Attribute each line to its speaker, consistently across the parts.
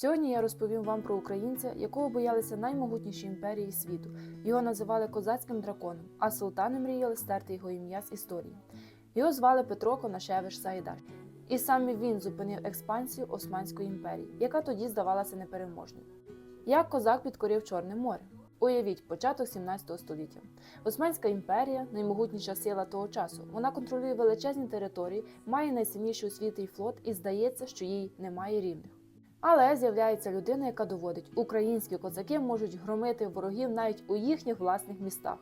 Speaker 1: Сьогодні я розповім вам про українця, якого боялися наймогутніші імперії світу. Його називали козацьким драконом, а султани мріяли стерти його ім'я з історії. Його звали Петро Конашевич Саїдар. І саме він зупинив експансію Османської імперії, яка тоді здавалася непереможною. Як козак підкорив Чорне море? Уявіть початок 17 століття. Османська імперія наймогутніша сила того часу. Вона контролює величезні території, має найсильніший у світі флот і здається, що їй немає рівних. Але з'являється людина, яка доводить, українські козаки можуть громити ворогів навіть у їхніх власних містах.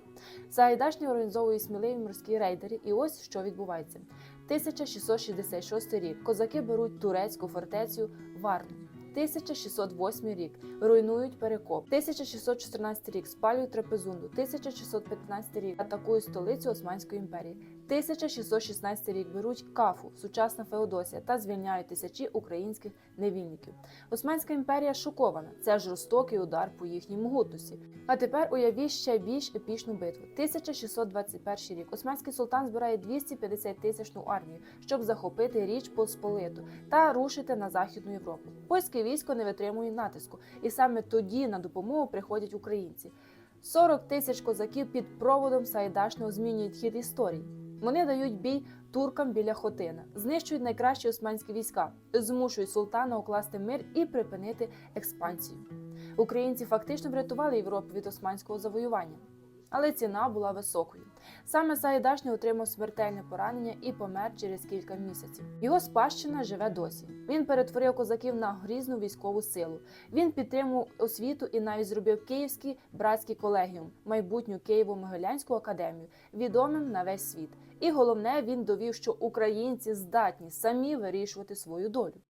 Speaker 1: Сагайдачні організовують сміливі морські рейдери, і ось що відбувається. 1666 рік козаки беруть турецьку фортецю Варну. 1608 рік руйнують перекоп. 1614 рік спалюють трапезунду. 1615 рік атакують столицю Османської імперії. 1616 рік беруть кафу, сучасна Феодосія, та звільняють тисячі українських невільників. Османська імперія шокована. Це жорстокий удар по їхній могутності. А тепер уявіть ще більш епічну битву. 1621 рік. Османський султан збирає 250 тисячну армію, щоб захопити Річ Посполиту та рушити на західну Європу. Польське військо не витримує натиску, і саме тоді на допомогу приходять українці. 40 тисяч козаків під проводом Сайдашного змінюють хід історії. Вони дають бій туркам біля Хотина, знищують найкращі османські війська, змушують султана укласти мир і припинити експансію. Українці фактично врятували Європу від османського завоювання. Але ціна була високою. Саме Саїдашний отримав смертельне поранення і помер через кілька місяців. Його спадщина живе досі. Він перетворив козаків на грізну військову силу. Він підтримував освіту і навіть зробив Київський братський колегіум, майбутню Києво-Могилянську академію, відомим на весь світ. І головне, він довів, що українці здатні самі вирішувати свою долю.